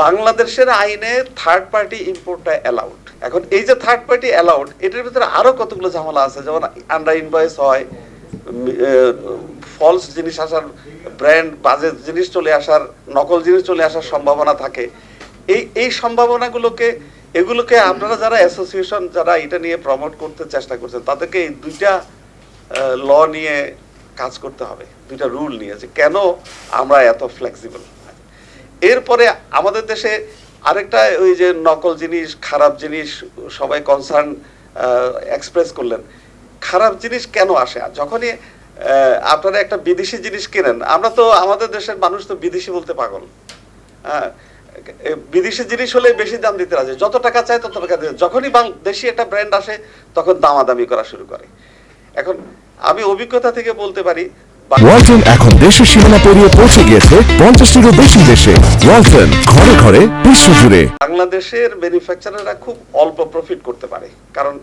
বাংলাদেশের আইনে third party ইম্পোর্টটা allowed এখন এই যে থার্ড পার্টি অ্যালাউড এটার ভিতরে আরও কতগুলো ঝামেলা আছে? যেমন আন্ডার ইনভয়েস হয় ফলস জিনিস আসার ব্র্যান্ড বাজে জিনিস চলে আসার, নকল জিনিস চলে আসার সম্ভাবনা থাকে। এই এই সম্ভাবনাগুলোকে, এগুলোকে আপনারা যারা অ্যাসোসিয়েশন যারা এটা নিয়ে প্রমোট করতে চেষ্টা করছেন, তাদেরকে এই দুইটা ল নিয়ে কাজ করতে হবে, দুইটা রুল নিয়ে, যে কেন আমরা এত ফ্লেক্সিবল এরপরে আমাদের দেশে আরেকটা ওই যে নকল জিনিস, খারাপ জিনিস সবাই কনসার্ন এক্সপ্রেস করলেন। খারাপ জিনিস কেন আসে? যখনই আপনারা একটা বিদেশি জিনিস কেনেন, আমরা তো আমাদের দেশের মানুষ তো বিদেশি বলতে পাগল। হ্যাঁ বিদেশি জিনিস হলে বেশি দাম দিতে রাজি। যত টাকা চায় তত টাকা দিতে যখনই দেশি একটা ব্র্যান্ড আসে, তখন দামাদামি করা শুরু করে। এখন আমি অভিজ্ঞতা থেকে বলতে পারি ওয়ালটন এখন দেশের সীমানা পেরিয়ে পৌঁছে গিয়েছে পঞ্চাশটিরও বেশি দেশে। ওয়ালটন ঘরে ঘরে বিশ্বজুড়ে বাংলাদেশের ম্যানুফ্যাকচারাররা খুব অল্প প্রফিট করতে পারে, কারণ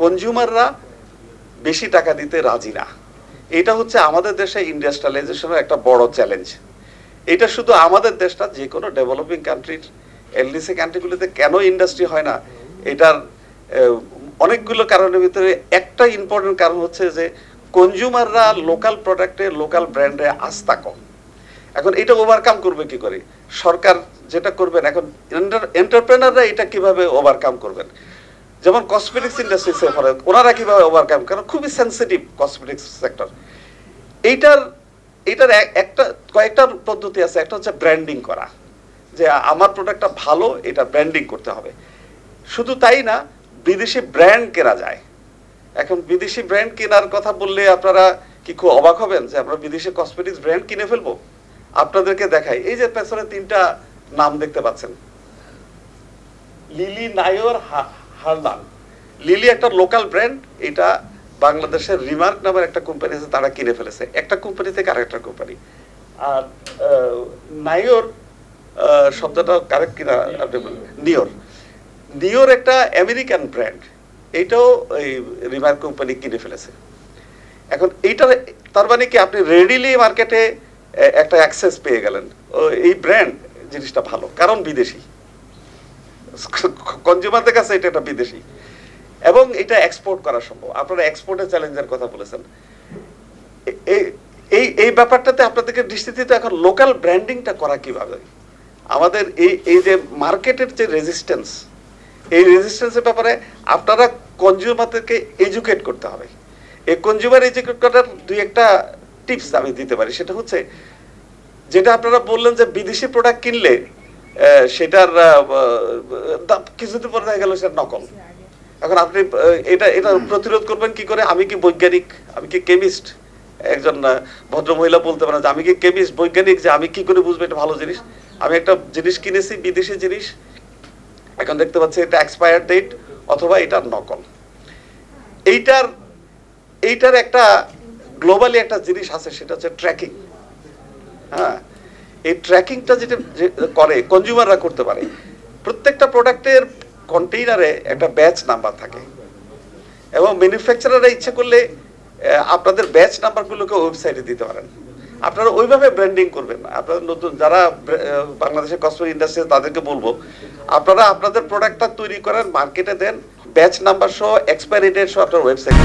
কনজিউমাররা বেশি টাকা দিতে রাজি না। এটা হচ্ছে আমাদের দেশে ইন্ডাস্ট্রিয়ালাইজেশনের একটা বড় চ্যালেঞ্জ এটা শুধু আমাদের দেশটা যে কোনো ডেভেলপিং কান্ট্রির এলডিসি কান্ট্রিগুলিতে কেন ইন্ডাস্ট্রি হয় না, এটার অনেকগুলো কারণের ভিতরে একটা ইম্পর্টেন্ট কারণ হচ্ছে যে কনজিউমাররা লোকাল প্রোডাক্টে লোকাল ব্র্যান্ডে আস্থা কম। এখন এটা ওভারকাম করবে কি করে? সরকার যেটা করবেন, এখন এন্টারপ্রেনাররা এটা কীভাবে ওভারকাম করবেন? যেমন কসমেটিক্স ইন্ডাস্ট্রি সেফার ওনারা কীভাবে ওভারকাম কারণ খুবই সেন্সিটিভ কসমেটিক্স সেক্টর এইটার এইটার একটা, কয়েকটা পদ্ধতি আছে। একটা হচ্ছে ব্র্যান্ডিং করা। যে আমার প্রোডাক্টটা ভালো, এটা ব্র্যান্ডিং করতে হবে। শুধু তাই না, বিদেশি ব্র্যান্ড কেনা যায়। এখন বিদেশি ব্র্যান্ড কেনার কথা বললে আপনারা কি খুব অবাক হবেন যে আমরা বিদেশি কসমেটিক্স ব্র্যান্ড কিনে ফেলব? আপনাদেরকে দেখাই। এই যে পেছনে তিনটা নাম দেখতে পাচ্ছেন। লিলি নায়র হা- হারদান লিলি একটা লোকাল ব্র্যান্ড এটা বাংলাদেশের রিমার্ক নামের একটা কোম্পানি আছে, তারা কিনে ফেলেছে। একটা কোম্পানি থেকে আরেকটা কোম্পানি আর নায়র শব্দটা কারেক্ট কিনা, আপনি। নিয়র। নিয়র একটা আমেরিকান ব্র্যান্ড এইটাও এই রিমার্ক কোম্পানি কিনে ফেলেছে। এখন এইটা তার মানে কি আপনি রেডিলি মার্কেটে একটা অ্যাক্সেস পেয়ে গেলেন। এই ব্র্যান্ড জিনিসটা ভালো, কারণ বিদেশি। কনজিউমারদের কাছে এটা একটা বিদেশি। এবং এটা এক্সপোর্ট করা সম্ভব। আপনারা এক্সপোর্টের চ্যালেঞ্জের কথা বলেছেন। এই- এই ব্যাপারটাতে আপনাদেরকে দৃষ্টি দিতে এখন লোকাল ব্র্যান্ডিংটা করা কীভাবে? আমাদের এই এই যে মার্কেটের যে রেজিস্ট্যান্স এই রেজিস্ট্যান্সের ব্যাপারে আপনারা কনজিউমারদেরকে এডুকেট করতে হবে। এই কনজিউমার এডুকেট করার দুই একটা টিপস আমি দিতে পারি। সেটা হচ্ছে যেটা আপনারা বললেন যে বিদেশি প্রোডাক্ট কিনলে সেটার দাম কিছুদিন পরে দেখা গেল সেটা নকল। এখন আপনি এটা এটা প্রতিরোধ করবেন কি করে? আমি কি বৈজ্ঞানিক? আমি কি কেমিস্ট একজন ভদ্র মহিলা বলতে পারেন যে আমি কি কেমিস্ট বৈজ্ঞানিক? যে আমি কি করে বুঝব? এটা ভালো জিনিস? আমি একটা জিনিস কিনেছি বিদেশি জিনিস। এখন দেখতে পাচ্ছি এটা এক্সপায়ার ডেট অথবা এটার নকল। এইটার এইটার একটা গ্লোবালি একটা জিনিস আছে, সেটা হচ্ছে ট্র্যাকিং হ্যাঁ এই ট্র্যাকিংটা যেটা করে কনজিউমাররা করতে পারে, প্রত্যেকটা প্রোডাক্টের কন্টেইনারে একটা ব্যাচ নাম্বার থাকে। এবং ম্যানুফ্যাকচারাররা ইচ্ছে করলে আপনাদের ব্যাচ নাম্বারগুলোকে ওয়েবসাইটে দিতে পারেন। আপনারা ওইভাবে ব্র্যান্ডিং করবেন না। আপনারা নতুন যারা বাংলাদেশের কসমেটিক ইন্ডাস্ট্রি তাদেরকে বলব, আপনারা আপনাদের প্রোডাক্টটা তৈরি করেন মার্কেটে দেন ব্যাচ নাম্বার সহ এক্সপায়ারি ডেট সহ আপনার ওয়েবসাইটে